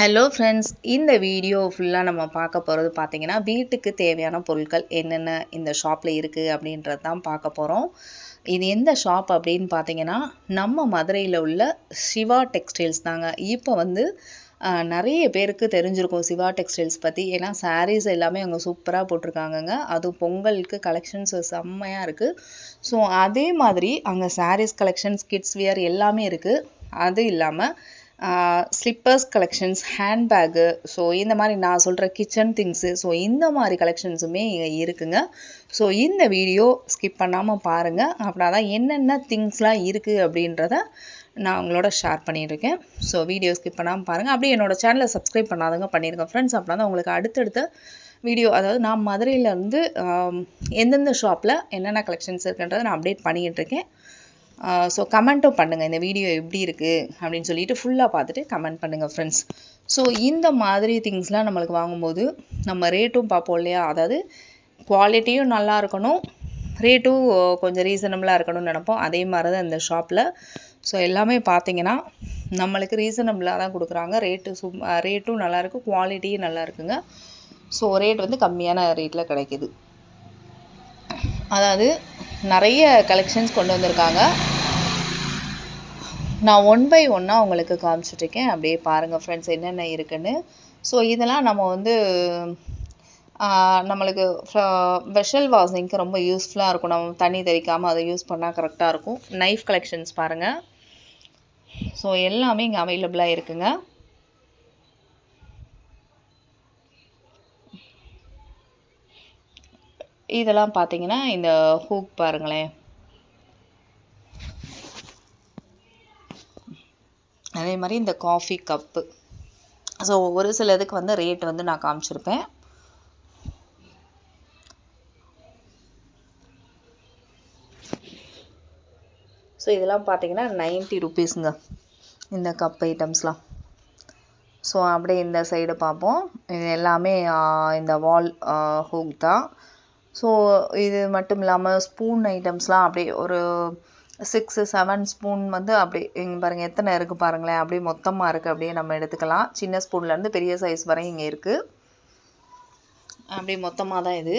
Hello friends இந்த video ஃபுல்லாக நம்ம பார்க்க போகிறது பார்த்திங்கன்னா வீட்டுக்கு தேவையான பொருட்கள் என்னென்ன இந்த ஷாப்பில் இருக்குது அப்படின்றது தான் பார்க்க போகிறோம் இது எந்த ஷாப் அப்படின்னு பார்த்தீங்கன்னா நம்ம மதுரையில் உள்ள சிவா டெக்ஸ்டைல்ஸ் தாங்க. இப்போ வந்து நிறைய பேருக்கு தெரிஞ்சிருக்கும் சிவா டெக்ஸ்டைல்ஸ் பற்றி ஏன்னா சாரீஸ் எல்லாமே அங்கே சூப்பராக போட்டிருக்காங்கங்க. அதுவும் பொங்கலுக்கு கலெக்ஷன்ஸ் செம்மையாக இருக்குது ஸோ அதே மாதிரி அங்கே சாரீஸ் கலெக்ஷன்ஸ் கிட்ஸ் வியர் எல்லாமே இருக்குது அது இல்லாமல் ஸ்லிப்பர்ஸ் கலெக்ஷன்ஸ் ஹேண்ட்பேக்கு ஸோ இந்த மாதிரி நான் சொல்கிற கிச்சன் திங்ஸு ஸோ இந்த மாதிரி கலெக்ஷன்ஸுமே இங்கே இருக்குங்க. ஸோ இந்த வீடியோ ஸ்கிப் பண்ணாமல் பாருங்கள் அப்படின்னா தான் என்னென்ன திங்ஸ்லாம் இருக்குது அப்படின்றத நான் உங்களோட ஷேர் பண்ணியிருக்கேன். ஸோ வீடியோ ஸ்கிப் பண்ணாமல் பாருங்கள் அப்படியே என்னோடய சேனலை சப்ஸ்கிரைப் பண்ணாதவங்க பண்ணியிருக்கேன் ஃப்ரெண்ட்ஸ் அப்படின்னா தான் உங்களுக்கு அடுத்தடுத்த வீடியோ அதாவது நான் மதுரையிலேருந்து எந்தெந்த ஷாப்பில் என்னென்ன கலெக்ஷன்ஸ் இருக்குன்றதை நான் அப்டேட் பண்ணிகிட்டு இருக்கேன். ஸோ கமெண்ட்டும் பண்ணுங்கள் இந்த வீடியோ எப்படி இருக்குது அப்படின்னு சொல்லிட்டு ஃபுல்லாக பார்த்துட்டு கமெண்ட் பண்ணுங்கள் ஃப்ரெண்ட்ஸ் ஸோ இந்த மாதிரி திங்ஸ்லாம் நம்மளுக்கு வாங்கும்போது நம்ம ரேட்டும் பார்ப்போம் இல்லையா? அதாவது குவாலிட்டியும் நல்லா இருக்கணும் ரேட்டும் கொஞ்சம் ரீசனபிளாக இருக்கணும்னு நினப்போம். அதே மாதிரி தான் இந்த ஷாப்பில் ஸோ எல்லாமே பார்த்தீங்கன்னா நம்மளுக்கு ரீசனபிளாக தான் கொடுக்குறாங்க. ரேட்டு சும் ரேட்டும் நல்லாயிருக்கு குவாலிட்டியும் நல்லா இருக்குங்க. ஸோ ரேட் வந்து கம்மியான ரேட்டில் கிடைக்குது. அதாவது நிறைய கலெக்ஷன்ஸ் கொண்டு வந்திருக்காங்க. நான் ஒன் பை ஒன்னாக உங்களுக்கு காமிச்சிட்ருக்கேன் அப்படியே பாருங்கள் ஃப்ரெண்ட்ஸ் என்னென்ன இருக்குன்னு. ஸோ இதெல்லாம் நம்ம வந்து நம்மளுக்கு வெஷல் வாஷிங்க்கு ரொம்ப யூஸ்ஃபுல்லாக இருக்கும். நம்ம தண்ணி தெளிக்காமல் அதை யூஸ் பண்ணால் கரெக்டாக இருக்கும். நைஃப் கலெக்ஷன்ஸ் பாருங்கள் ஸோ எல்லாமே இங்கே அவைலபிளாக இருக்குங்க. இதெல்லாம் பார்த்தீங்கன்னா இந்த ஹூக் பாருங்களேன். அதே மாதிரி இந்த காஃபி கப்பு ஸோ ஒரு சில இதுக்கு வந்து ரேட் வந்து நான் காமிச்சிருப்பேன். ஸோ இதெல்லாம் பார்த்தீங்கன்னா நைன்ட்டி ருபீஸுங்க இந்த கப் ஐட்டம்ஸ்லாம் ஸோ அப்படியே இந்த சைடு பார்ப்போம் இது எல்லாமே இந்த வால் ஹூக் தான். ஸோ இது மட்டும் இல்லாமல் ஸ்பூன் ஐட்டம்ஸ்லாம் அப்படியே ஒரு சிக்ஸ் செவன் ஸ்பூன் வந்து அப்படி இங்கே பாருங்கள் எத்தனை இருக்குது பாருங்களேன். அப்படியே மொத்தமாக இருக்குது அப்படியே நம்ம எடுத்துக்கலாம். சின்ன ஸ்பூன்லேருந்து பெரிய சைஸ் வரை இங்கே இருக்குது அப்படியே மொத்தமாக தான் இது.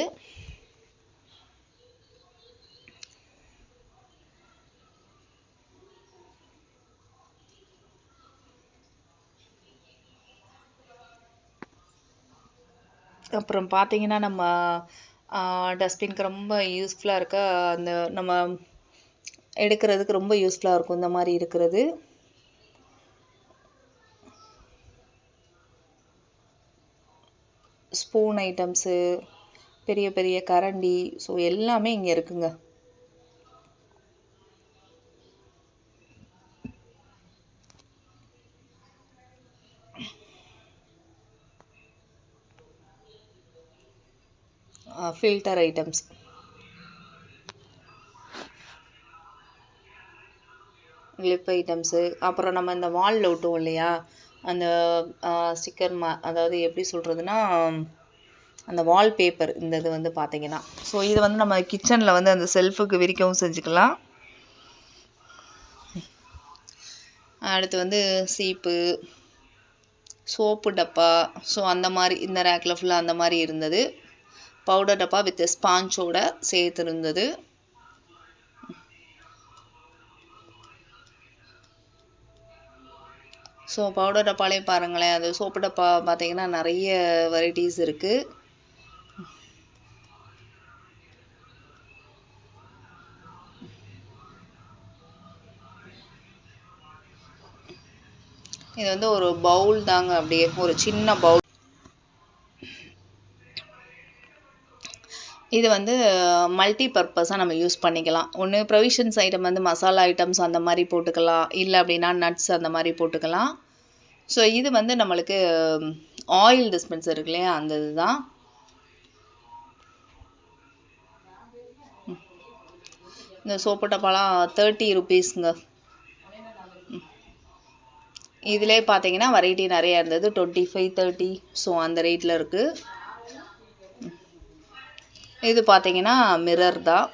அப்புறம் பார்த்தீங்கன்னா நம்ம டஸ்ட்பின்க்கு ரொம்ப யூஸ்ஃபுல்லாக இருக்க அந்த நம்ம எடுக்கிறதுக்கு ரொம்ப யூஸ்ஃபுல்லாக இருக்கும் இந்த மாதிரி இருக்கிறது. ஸ்பூன் ஐட்டம்ஸு பெரிய பெரிய கரண்டி ஸோ எல்லாமே இங்கே இருக்குங்க. ஃபில்டர் ஐட்டம்ஸ் கிளிப் ஐட்டம்ஸு அப்புறம் நம்ம இந்த வாலில் ஒட்டுவோம் இல்லையா? அந்த ஸ்டிக்கர் மா அதாவது எப்படி சொல்கிறதுனா அந்த வால் பேப்பர் இந்த இது வந்து பார்த்தீங்கன்னா ஸோ இது வந்து நம்ம கிச்சனில் வந்து அந்த செல்ஃபுக்கு விரிக்கவும் செஞ்சுக்கலாம். அடுத்து வந்து சீப்பு சோப்பு டப்பா ஸோ அந்த மாதிரி இந்த ரேக்கில் ஃபுல்லாக அந்த மாதிரி இருந்தது. பவுடர் டப்பா வித் ஸ்பாஞ்சோட சேர்த்து இருந்தது ஸோ பவுடர் டப்பாலே பாருங்களேன். அது சோப்பு டப்பா பார்த்தீங்கன்னா நிறைய வெரைட்டிஸ் இருக்குது இது வந்து ஒரு பவுல் தாங்க அப்படியே. ஒரு சின்ன பவுல் இது வந்து மல்டி பர்பஸாக நம்ம யூஸ் பண்ணிக்கலாம். ஒன்று ப்ரொவிஷன்ஸ் ஐட்டம் வந்து மசாலா ஐட்டம்ஸ் அந்த மாதிரி போட்டுக்கலாம். இல்லை அப்படின்னா நட்ஸ் அந்த மாதிரி போட்டுக்கலாம். ஸோ இது வந்து நம்மளுக்கு ஆயில் டிஸ்பென்சர் இருக்கு இல்லையா? அந்த இதுதான். இந்த சோப்பு டப்பாலாம் தேர்ட்டி ருபீஸ்ங்க இதிலே பார்த்தீங்கன்னா வெரைட்டி நிறைய இருந்தது. டுவெண்ட்டி ஃபைவ் தேர்ட்டி ஸோ அந்த ரேட்டில் இருக்குது இது பார்த்தீங்கன்னா மிரர் தான்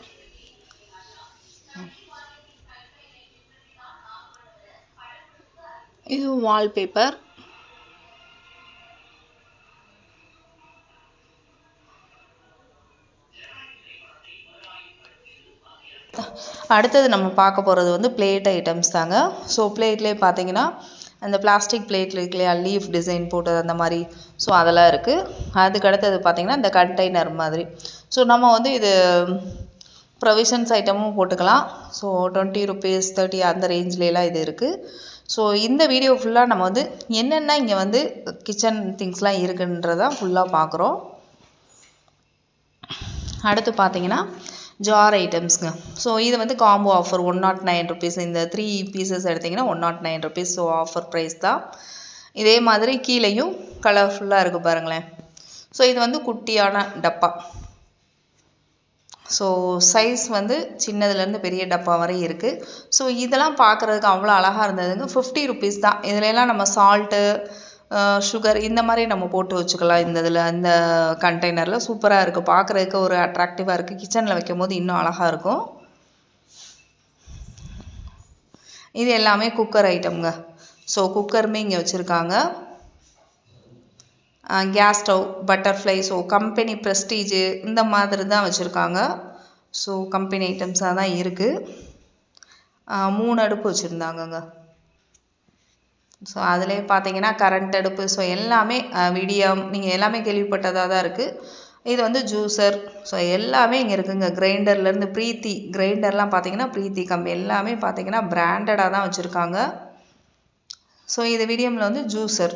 இது வால்பேப்பர் அடுத்தது நம்ம பார்க்க போகிறது வந்து பிளேட் ஐட்டம்ஸ் தாங்க. ஸோ பிளேட்லேயே பார்த்தீங்கன்னா அந்த பிளாஸ்டிக் பிளேட்டில் இருக்கு இல்லையா லீஃப் டிசைன் போட்டது அந்த மாதிரி. ஸோ அதெல்லாம் இருக்குது அதுக்கு அடுத்தது பார்த்தீங்கன்னா இந்த கண்டெய்னர் மாதிரி. ஸோ நம்ம வந்து இது ப்ரொவிஷன்ஸ் ஐட்டமும் போட்டுக்கலாம். ஸோ டுவெண்ட்டி ருபீஸ் தேர்ட்டி அந்த ரேஞ்ச்லலாம் இது இருக்குது ஸோ இந்த வீடியோ ஃபுல்லாக நம்ம வந்து என்னென்ன இங்கே வந்து கிச்சன் திங்ஸ்லாம் இருக்குன்றதான் ஃபுல்லாக பார்க்குறோம் அடுத்து பார்த்தீங்கன்னா ஜார் ஐட்டம்ஸ்ங்க ஸோ இது வந்து combo offer one nought nine rupees இந்த த்ரீ பீசஸ் எடுத்திங்கன்னா one nought nine rupees so offer price தான். இதே மாதிரி கீழேயும் கலர்ஃபுல்லாக இருக்குது பாருங்களேன். ஸோ இது வந்து குட்டியான டப்பா. ஸோ சைஸ் வந்து சின்னதுலேருந்து பெரிய டப்பா வரை இருக்குது ஸோ இதெல்லாம் பார்க்குறதுக்கு அவ்வளோ அழகாக இருந்ததுங்க. ஃபிஃப்டி ருபீஸ் தான். இதுலலாம் நம்ம சால்ட்டு சுகர் இந்த மாதிரி நம்ம போட்டு வச்சுக்கலாம். இந்த இதில் இந்த கண்டெய்னரில் சூப்பராக இருக்குது பார்க்குறதுக்கு ஒரு அட்ராக்டிவாக இருக்குது கிச்சனில் வைக்கும் போது இன்னும் அழகாக இருக்கும். இது எல்லாமே குக்கர் ஐட்டம்ங்க ஸோ குக்கருமே இங்கே வச்சுருக்காங்க. Gas stove butterfly so company Prestige இந்த மாதிரி தான் வச்சுருக்காங்க. ஸோ கம்பெனி ஐட்டம்ஸாக தான் இருக்குது மூணு அடுப்பு வச்சுருந்தாங்கங்க. ஸோ அதுலேயே பார்த்தீங்கன்னா கரண்ட் அடுப்பு ஸோ எல்லாமே விடியம் நீங்கள் எல்லாமே கேள்விப்பட்டதாக தான் இருக்குது இது வந்து ஜூஸர் ஸோ எல்லாமே இங்கே இருக்குங்க. கிரைண்டர்லேருந்து ப்ரீத்தி கிரைண்டர்லாம் பார்த்தீங்கன்னா ப்ரீத்தி கம்பி எல்லாமே பார்த்தீங்கன்னா பிராண்டடாக தான் வச்சுருக்காங்க. ஸோ இது விடியமில் வந்து ஜூஸர்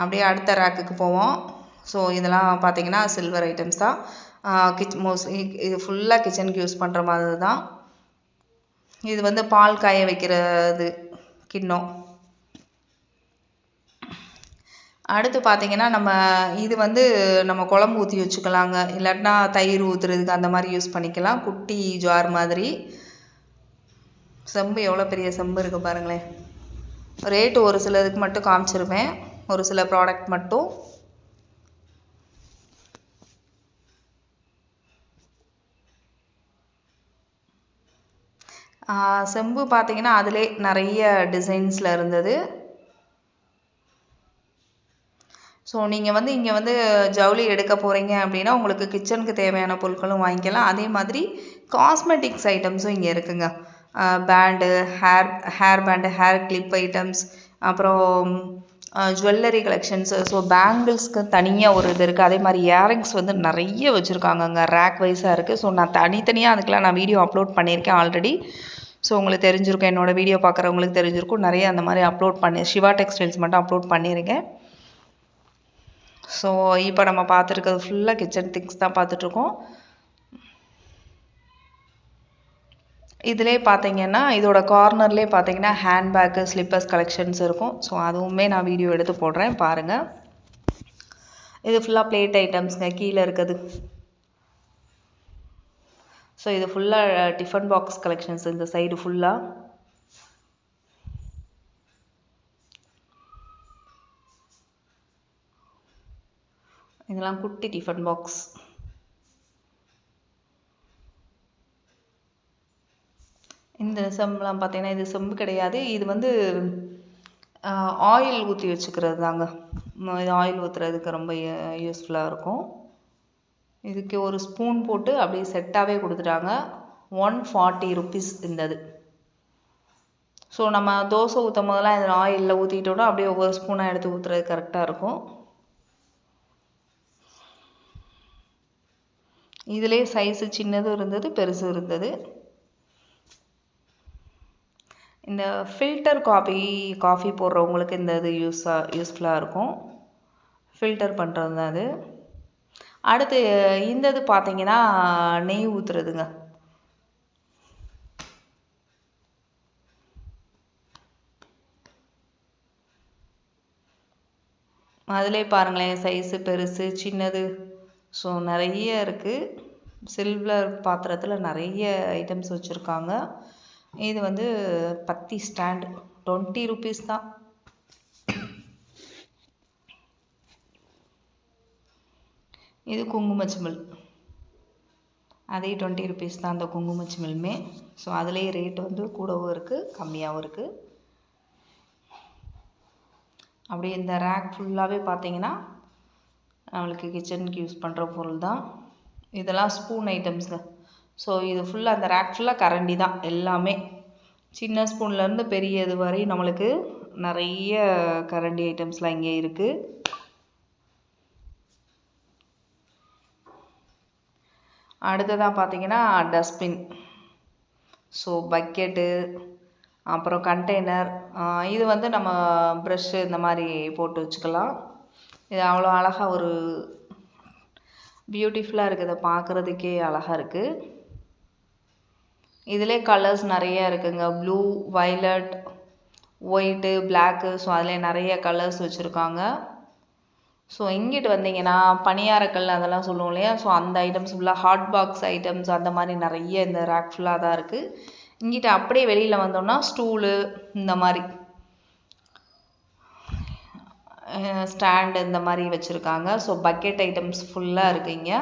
அப்படியே அடுத்த ரேக்குக்கு போவோம். ஸோ இதெல்லாம் பார்த்தீங்கன்னா சில்வர் ஐட்டம்ஸ் தான். கிச் மோஸ்ட்லி இது ஃபுல்லாக கிச்சனுக்கு யூஸ் பண்ணுற மாதிரி தான். இது வந்து பால் காய வைக்கிறது கிண்ணம். அடுத்து பார்த்தீங்கன்னா நம்ம இது வந்து நம்ம குழம்பு ஊற்றி வச்சுக்கலாங்க. இல்லாட்டினா தயிர் ஊற்றுறதுக்கு அந்த மாதிரி யூஸ் பண்ணிக்கலாம். குட்டி ஜார் மாதிரி. செம்பு எவ்வளோ பெரிய செம்பு இருக்குது பாருங்களேன். ரேட்டு ஒரு சிலதுக்கு மட்டும் காமிச்சிருவேன். ஒரு சில ப்ராடக்ட் மட்டும். செம்பு பார்த்தீங்கன்னா அதிலே நிறைய டிசைன்ஸில் இருந்தது. ஸோ நீங்கள் வந்து இங்கே வந்து ஜவுளி எடுக்க போகிறீங்க அப்படின்னா உங்களுக்கு கிச்சனுக்கு தேவையான பொருட்களும் வாங்கிக்கலாம். அதே மாதிரி காஸ்மெட்டிக்ஸ் ஐட்டம்ஸும் இங்கே இருக்குங்க. Band hair hair band hair clip items அப்புறம் ஜுவல்லரி கலெக்ஷன்ஸு ஸோ பேங்கிள்ஸ்க்கு தனியாக ஒரு இது இருக்குது அதே மாதிரி இயரிங்ஸ் வந்து நிறைய வச்சுருக்காங்கங்க. ரேக் வைஸாக இருக்குது ஸோ நான் தனித்தனியாக அதுக்கெலாம் நான் வீடியோ அப்லோட் பண்ணியிருக்கேன் ஆல்ரெடி ஸோ உங்களுக்கு தெரிஞ்சிருக்கும். என்னோடய வீடியோ பார்க்குறவங்களுக்கு தெரிஞ்சிருக்கும். நிறைய அந்த மாதிரி அப்லோட் பண்ணி சிவா டெக்ஸ்டைல்ஸ் மட்டும் அப்லோட் பண்ணியிருக்கேன். ஸோ இப்போ நம்ம பார்த்துருக்கிறது ஃபுல்லாக கிச்சன் திங்ஸ் தான் பார்த்துட்ருக்கோம். இதிலே பார்த்தீங்கன்னா இதோட கார்னர்லேயே பார்த்தீங்கன்னா ஹேண்ட்பேக்கு ஸ்லிப்பர்ஸ் கலெக்ஷன்ஸ் இருக்கும். ஸோ அதுவுமே நான் வீடியோ எடுத்து போடுறேன். பாருங்கள் இது ஃபுல்லாக பிளேட் ஐட்டம்ஸ்ங்க கீழே இருக்குது ஸோ இது ஃபுல்லாக டிஃபன் பாக்ஸ் கலெக்ஷன்ஸ் இந்த சைடு ஃபுல்லாக இதெல்லாம் குட்டி டிஃபன் பாக்ஸ் இந்த செம்பெலாம் பார்த்தீங்கன்னா இது செம்பு கிடையாது. இது வந்து ஆயில் ஊற்றி வச்சுக்கிறது தாங்க இது ஆயில் ஊற்றுறதுக்கு ரொம்ப யூஸ்ஃபுல்லாக இருக்கும். இதுக்கு ஒரு ஸ்பூன் போட்டு அப்படியே செட்டாகவே கொடுத்துட்டாங்க. ஒன் ஃபார்ட்டி ருபீஸ் இருந்தது. ஸோ நம்ம தோசை ஊற்றும் போதெல்லாம் இதில் ஆயிலில் ஊற்றிட்டோம்னா அப்படியே ஒவ்வொரு ஸ்பூனாக எடுத்து ஊற்றுறது கரெக்டாக இருக்கும். இதிலே சைஸு சின்னதும் இருந்தது பெருசும் இருந்தது. இந்த ஃபில்டர் காஃபி காஃபி போடுறவங்களுக்கு இந்த இது யூஸாக யூஸ்ஃபுல்லாக இருக்கும். ஃபில்டர் பண்ணுறது தான் அது. அடுத்து இந்த இது பார்த்தீங்கன்னா நெய் ஊற்றுறதுங்க அதிலே பாருங்களேன் சைஸு பெருசு சின்னது. ஸோ நிறைய இருக்குது சில்வர் பாத்திரத்தில் நிறைய ஐட்டம்ஸ் வச்சுருக்காங்க. இது வந்து பத்தி ஸ்டாண்டு டுவெண்ட்டி ருபீஸ் தான். இது குங்குமச்சிமிழ். அதே டுவெண்ட்டி ருபீஸ் தான் அந்த குங்குமச்சிமிழுமே. ஸோ அதுலேயே ரேட் வந்து கூடவும் இருக்குது கம்மியாகவும் இருக்குது அப்படியே இந்த ரேக் ஃபுல்லாகவே பார்த்தீங்கன்னா நம்மளுக்கு கிச்சனுக்கு யூஸ் பண்ணுற பொருள் தான். இதெல்லாம் ஸ்பூன் ஐட்டம்ஸுங்க ஸோ இது ஃபுல்லாக அந்த ரேக் ஃபுல்லாக கரண்டி தான் எல்லாமே. சின்ன ஸ்பூன்லேருந்து பெரிய இது வரை நம்மளுக்கு நிறைய கரண்டி ஐட்டம்ஸ்லாம் இங்கே இருக்குது அடுத்ததாக பார்த்தீங்கன்னா டஸ்ட்பின் ஸோ பக்கெட்டு அப்புறம் கண்டெய்னர் இது வந்து நம்ம ப்ரெஷ்ஷு இந்த மாதிரி போட்டு வச்சுக்கலாம். இது அவ்வளோ அழகாக ஒரு பியூட்டிஃபுல்லாக இருக்குது. இதை பார்க்குறதுக்கே அழகாக இருக்குது இதிலே கலர்ஸ் நிறைய இருக்குங்க. Blue violet white black so அதிலே நிறைய கலர்ஸ் வச்சுருக்காங்க. ஸோ இங்கிட்டு வந்தீங்கன்னா பணியாரக்கல் அதெல்லாம் சொல்லுவோம் இல்லையா? ஸோ அந்த ஐட்டம்ஸ் ஃபுல்லாக ஹாட் பாக்ஸ் ஐட்டம்ஸ் அந்த மாதிரி நிறைய இந்த ரேக் ஃபுல்லாக தான் இருக்குது இங்கிட்ட அப்படியே வெளியில் வந்தோம்னா ஸ்டூலு இந்த மாதிரி. ஸ்டாண்டு இந்த மாதிரி வச்சுருக்காங்க. ஸோ பக்கெட் ஐட்டம்ஸ் ஃபுல்லாக இருக்குங்க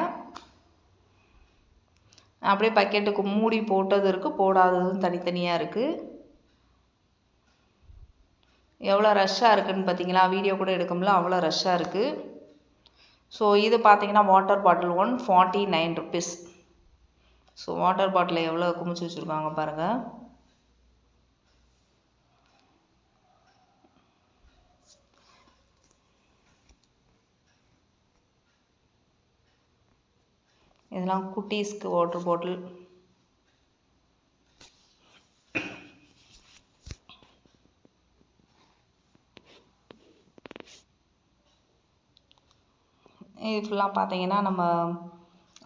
அப்படியே பக்கெட்டுக்கு மூடி போட்டது இருக்குது போடாததும் தனித்தனியாக இருக்குது எவ்வளோ ரஷ்ஷாக இருக்குதுன்னு பார்த்தீங்களா வீடியோ கூட எடுக்கும்ல அவ்வளோ ரஷ்ஷாக இருக்குது ஸோ இது பார்த்தீங்கன்னா water bottle one forty nine rupees so water bottle எவ்வளோ குமிச்சு வச்சுருக்காங்க பாருங்கள் இதெல்லாம் குட்டீஸ்க்கு வாட்டர் பாட்டில் இது ஃபுல்லாக பார்த்தீங்கன்னா நம்ம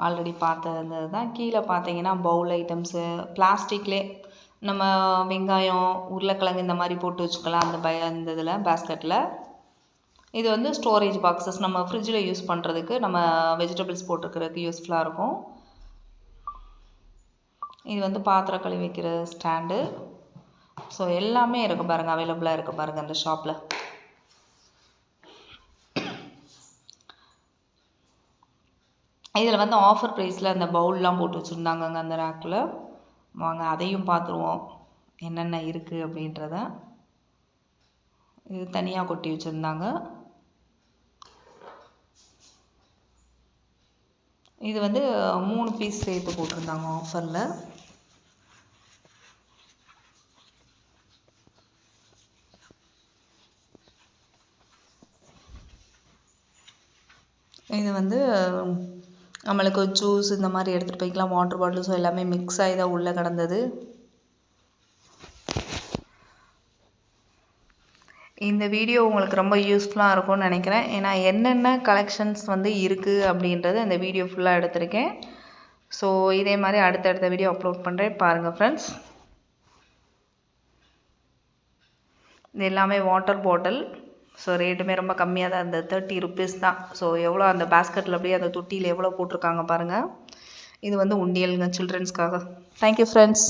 ஆல்ரெடி பார்த்தது தான் கீழே பார்த்தீங்கன்னா பவுல் ஐட்டம்ஸு பிளாஸ்டிக்லே நம்ம வெங்காயம் உருளைக்கிழங்கு இந்த மாதிரி போட்டு வச்சுக்கலாம். அந்த பய அந்த இதில் பேஸ்கெட்டில் இது வந்து ஸ்டோரேஜ் பாக்ஸஸ் நம்ம ஃப்ரிட்ஜில் யூஸ் பண்ணுறதுக்கு நம்ம வெஜிடபிள்ஸ் போட்டுக்கிறதுக்கு யூஸ்ஃபுல்லாக இருக்கும். இது வந்து பாத்திரம் கழுவி வைக்கிற ஸ்டாண்டு ஸோ எல்லாமே இருக்குது பாருங்கள் அவைலபிளாக இருக்குது பாருங்கள் அந்த ஷாப்பில் இதில் வந்து ஆஃபர் ப்ரைஸில் அந்த பவுல்லாம் போட்டு வச்சுருந்தாங்கங்க அந்த ரேக்கில் வாங்க அதையும் பார்த்துருவோம் என்னென்ன இருக்குது அப்படின்றத. இது தனியாக கொட்டி வச்சுருந்தாங்க. இது வந்து மூணு பீஸ் சேர்த்து போட்டிருந்தாங்க ஆஃபரில் இது வந்து நம்மளுக்கு ஜூஸ் இந்த மாதிரி எடுத்துகிட்டு போய்க்கலாம். வாட்டர் பாட்டில்ஸும் எல்லாமே மிக்ஸ் ஆகி தான் உள்ளே கிடந்தது. இந்த வீடியோ உங்களுக்கு ரொம்ப யூஸ்ஃபுல்லாக இருக்கும்னு நினைக்கிறேன். ஏன்னா என்னென்ன கலெக்ஷன்ஸ் வந்து இருக்குது அப்படின்றத இந்த வீடியோ ஃபுல்லாக எடுத்திருக்கேன். ஸோ இதே மாதிரி அடுத்தடுத்த வீடியோ அப்லோட் பண்ணுறேன் பாருங்கள் ஃப்ரெண்ட்ஸ் இது எல்லாமே வாட்டர் பாட்டில் ஸோ ரேட்டுமே ரொம்ப கம்மியாக தான் இருந்தது. தேர்ட்டி ருபீஸ் தான். ஸோ எவ்வளோ அந்த பேஸ்கெட்டில் அப்படியே அந்த தொட்டியில் எவ்வளோ போட்டிருக்காங்க பாருங்கள் இது வந்து உண்டியலுங்க சில்ட்ரன்ஸ்க்காக தேங்க்யூ ஃப்ரெண்ட்ஸ்